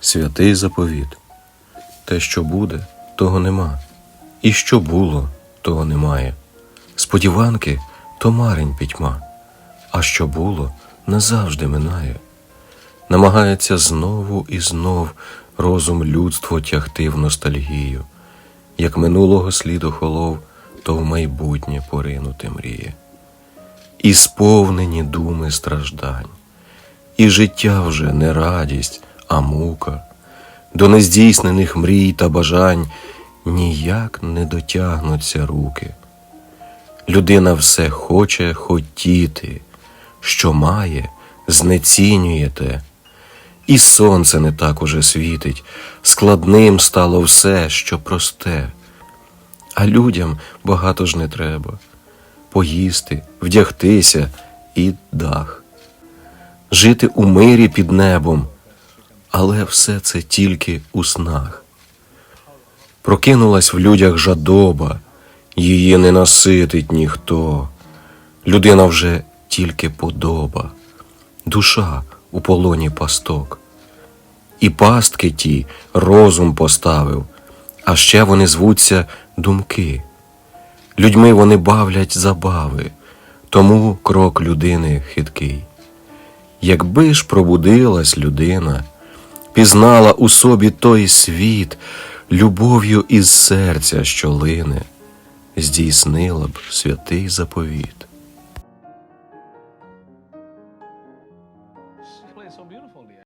Святий заповіт. Те, що буде, того нема, і що було, того немає. Сподіванки то марень пітьма, а що було, назавжди минає. Намагається знову і знов розум людство тягти в ностальгію, як минулого слід охолов, то в майбутнє поринути мріє. І сповнені думи страждань, і життя вже не радість, а мука, до нездійснених мрій та бажань ніяк не дотягнуться руки. Людина все хоче хотіти, що має, знецінює те. І сонце не так уже світить, складним стало все, що просте. А людям багато ж не треба поїсти, вдягтися і дах, жити у мирі під небом, але все це тільки у снах. Прокинулась в людях жадоба, її не наситить ніхто. Людина вже тільки подоба, душа у полоні пасток. І пастки ті розум поставив, а ще вони звуться думки. Людьми вони бавлять забави, тому крок людини хиткий. Якби ж пробудилась людина, пізнала у собі той світ, любов'ю із серця, що лине, здійснила б святий заповіт.